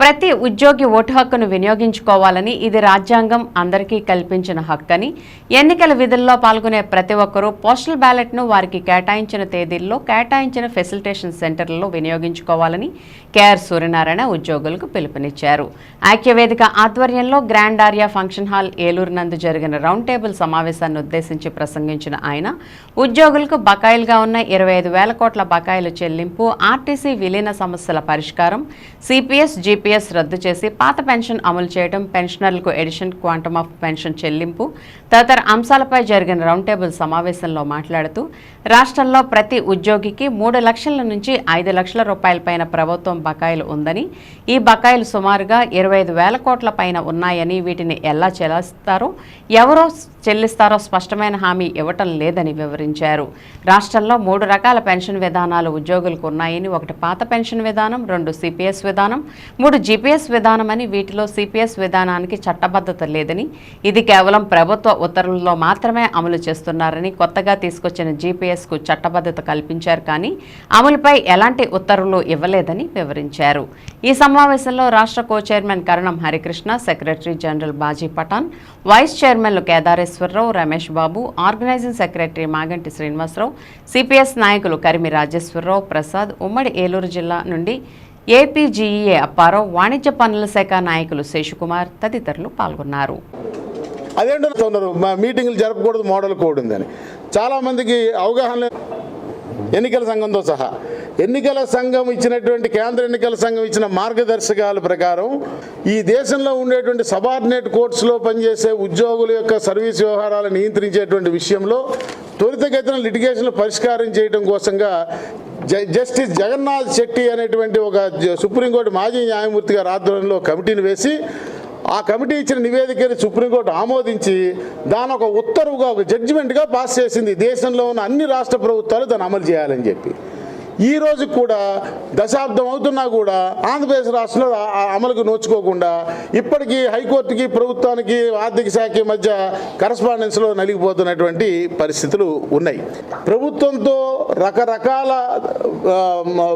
ప్రతి ఉద్యోగి ఓటు హక్కును వినియోగించుకోవాలని ఇది రాజ్యాంగం అందరికీ కల్పించిన హక్కని. ఎన్నికల విధుల్లో పాల్గొనే ప్రతి ఒక్కరూ పోస్టల్ బ్యాలెట్ను వారికి కేటాయించిన తేదీల్లో కేటాయించిన ఫెసిలిటేషన్ సెంటర్లలో వినియోగించుకోవాలని కేఆర్ సూర్యనారాయణ ఉద్యోగులకు పిలుపునిచ్చారు. ఐక్యవేదిక ఆధ్వర్యంలో grand Arya function hall Eluru నందు జరిగిన రౌండ్ టేబుల్ సమావేశాన్ని ఉద్దేశించి ప్రసంగించిన ఆయన ఉద్యోగులకు బకాయిలుగా ఉన్న ఇరవై ఐదు వేల కోట్ల బకాయిల చెల్లింపు ఆర్టీసీ విలీన సమస్యల పరిష్కారం సిపిఎస్ జీపీఎస్ రద్దు చేసి పాత పెన్షన్ అమలు చేయడం పెన్షనర్లకు ఎడిషన్ క్వాంటమ్ ఆఫ్ పెన్షన్ చెల్లింపు తదితర అంశాలపై జరిగిన రౌండ్ టేబుల్ సమావేశంలో మాట్లాడుతూ రాష్ట్రంలో ప్రతి ఉద్యోగికి మూడు లక్షల నుంచి ఐదు లక్షల రూపాయల పైన ప్రభుత్వం బకాయిలు ఉందని ఈ బకాయిలు సుమారుగా ఇరవై ఐదు వేల కోట్ల పైన ఉన్నాయని వీటిని ఎలా చెల్లిస్తారో ఎవరో చెల్లిస్తారో స్పష్టమైన హామీ ఇవ్వటం లేదని వివరించారు. రాష్ట్రంలో మూడు రకాల పెన్షన్ విధానాలు ఉద్యోగులకు ఉన్నాయని ఒకటి పాత పెన్షన్ విధానం రెండు సిపిఎస్ విధానం మూడు జీపీఎస్ విధానం అని వీటిలో సిపిఎస్ విధానానికి చట్టబద్ధత లేదని ఇది కేవలం ప్రభుత్వ ఉత్తర్వుల్లో మాత్రమే అమలు చేస్తున్నారని కొత్తగా తీసుకొచ్చిన జీపీఎస్కు చట్టబద్ధత కల్పించారు కానీ అమలుపై ఎలాంటి ఉత్తర్వులు ఇవ్వలేదని వివరించారు. ఈ సమావేశంలో రాష్ట్ర co chairman Karanam Harikrishna secretary general Baji Pathan vice చైర్మన్లు Kedareswararao Ramesh Babu organizing secretary Maganti Srinivasarao CPS నాయకులు కరిమి రాజేశ్వరరావు ప్రసాద్ ఉమ్మడి ఏలూరు జిల్లా నుండి ఏపీజీఈఏ అప్పారావు వాణిజ్య పనుల శాఖ నాయకులు శేషుకుమార్ తదితరులు పాల్గొన్నారు. అదేంటో మీటింగ్లు జరపకూడదు మోడల్ కోడ్ ఉందని. చాలామందికి అవగాహన ఎన్నికల సంఘంతో సహా. ఎన్నికల సంఘం ఇచ్చినటువంటి కేంద్ర ఎన్నికల సంఘం ఇచ్చిన మార్గదర్శకాల ప్రకారం ఈ దేశంలో ఉండేటువంటి సబార్డినేట్ కోర్ట్స్లో పనిచేసే ఉద్యోగుల యొక్క సర్వీస్ వ్యవహారాలను నియంత్రించేటువంటి విషయంలో త్వరితగతిన లిటిగేషన్లు పరిష్కారం చేయడం కోసంగా జస్టిస్ జగన్నాథ్ శెట్టి అనేటువంటి ఒక సుప్రీంకోర్టు మాజీ న్యాయమూర్తి గారి ఆధ్వర్యంలో కమిటీని వేసి ఆ కమిటీ ఇచ్చిన నివేదికని సుప్రీంకోర్టు ఆమోదించి దాని ఒక ఉత్తర్వుగా ఒక జడ్జిమెంట్గా పాస్ చేసింది. దేశంలో ఉన్న అన్ని రాష్ట్ర ప్రభుత్వాలు దాన్ని అమలు చేయాలని చెప్పి. ఈ కూడా దశాబ్దం అవుతున్నా కూడా ఆంధ్రప్రదేశ్ రాష్ట్రంలో అమలుకు నోచుకోకుండా ఇప్పటికీ హైకోర్టుకి ప్రభుత్వానికి ఆర్థిక శాఖ మధ్య కరస్పాండెన్స్లో నలిగిపోతున్నటువంటి పరిస్థితులు ఉన్నాయి. ప్రభుత్వంతో రకరకాల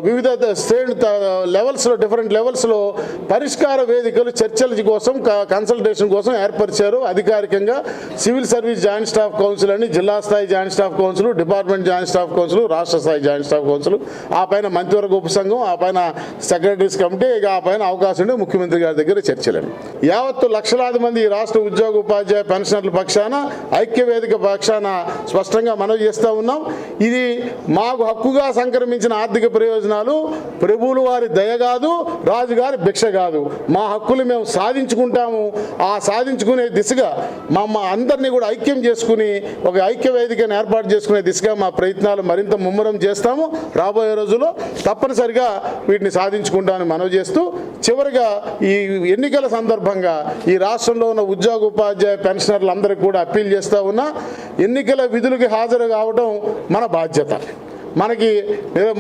వివిధ శ్రేణి త- లెవెల్స్లో డిఫరెంట్ లెవెల్స్లో పరిష్కార వేదికలు చర్చల కోసం క- కన్సల్టేషన్ కోసం ఏర్పరిచారు. అధికారికంగా civil service joint staff council అని జిల్లా స్థాయి joint staff council department joint staff council రాష్ట్ర స్థాయి జాయింట్ స్టాఫ్ కౌన్సిల్ ఆ పైన మంత్రివర్గ ఉపసంఘం ఆ పైన సెక్రటరీస్ కమిటీ ఇక ఆ పైన అవకాశం ఉంటే ముఖ్యమంత్రి గారి దగ్గర చర్చలేము. యావత్తు లక్షలాది మంది ఈ రాష్ట్ర ఉద్యోగ ఉపాధ్యాయ పెన్షనర్ల పక్షాన ఐక్యవేదిక పక్షాన స్పష్టంగా మనవి చేస్తూ ఉన్నాం. ఇది మాకు హక్కుగా సంక్రమించిన ఆర్థిక ప్రయోజనాలు ప్రభువులు వారి దయ కాదు రాజుగారి భిక్ష కాదు. మా హక్కులు మేము సాధించుకుంటాము. ఆ సాధించుకునే దిశగా మా మా అందరినీ కూడా ఐక్యం చేసుకుని ఒక ఐక్య వేదికను ఏర్పాటు చేసుకునే దిశగా మా ప్రయత్నాలు మరింత ముమ్మరం చేస్తాము. రాబోయే రోజుల్లో తప్పనిసరిగా వీటిని సాధించుకుంటామని మనవి చేస్తూ చివరిగా ఈ ఎన్నికల సందర్భంగా ఈ రాష్ట్రంలో ఉన్న ఉద్యోగ ఉపాధ్యాయ పెన్షనర్లందరికీ కూడా అప్పీల్ చేస్తూ ఉన్నా ఎన్నికల విధులకు హాజరు కావడం మన బాధ్యత. మనకి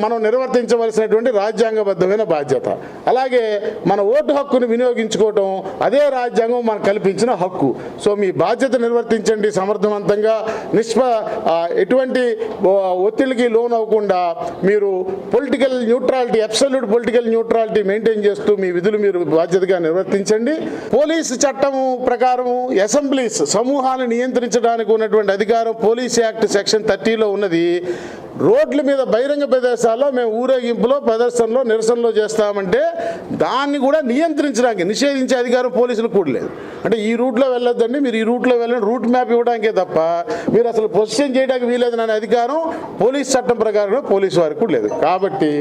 మనం నిర్వర్తించవలసినటువంటి రాజ్యాంగబద్ధమైన బాధ్యత. అలాగే మన ఓటు హక్కును వినియోగించుకోవటం అదే రాజ్యాంగం మనకు కల్పించిన హక్కు. సో మీ బాధ్యత నిర్వర్తించండి సమర్థవంతంగా. నిష్ప ఎటువంటి ఒత్తిడికి లోన్ అవ్వకుండా మీరు political neutrality absolute political neutrality maintain చేస్తూ మీ విధులు మీరు బాధ్యతగా నిర్వర్తించండి. పోలీసు చట్టము ప్రకారం అసెంబ్లీస్ సమూహాలను నియంత్రించడానికి ఉన్నటువంటి అధికారం పోలీస్ యాక్ట్ సెక్షన్ థర్టీలో ఉన్నది. రోడ్ల మీద బహిరంగ ప్రదేశాల్లో మేము ఊరేగింపులో ప్రదర్శనలో నిరసనలో చేస్తామంటే దాన్ని కూడా నియంత్రించడానికి నిషేధించే అధికారం పోలీసులకు కూడా లేదు. అంటే ఈ రూట్లో వెళ్ళొద్దండి మీరు ఈ రూట్లో వెళ్ళండి రూట్ మ్యాప్ ఇవ్వడానికే తప్ప మీరు అసలు పొజిషన్ చేయడానికి వీలేదనే అధికారం పోలీస్ చట్టం ప్రకారం పోలీసు వారికి కూడా లేదు. కాబట్టి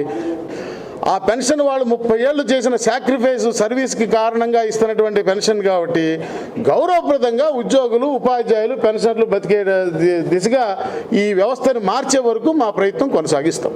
ఆ పెన్షన్ వాళ్ళు ముప్పై ఏళ్ళు చేసిన సాక్రిఫైస్ సర్వీస్కి కారణంగా ఇస్తున్నటువంటి పెన్షన్ కాబట్టి గౌరవప్రదంగా ఉద్యోగులు ఉపాధ్యాయులు పెన్షన్లు బతికే దిశగా ఈ వ్యవస్థను మార్చే వరకు మా ప్రయత్నం కొనసాగిస్తాం.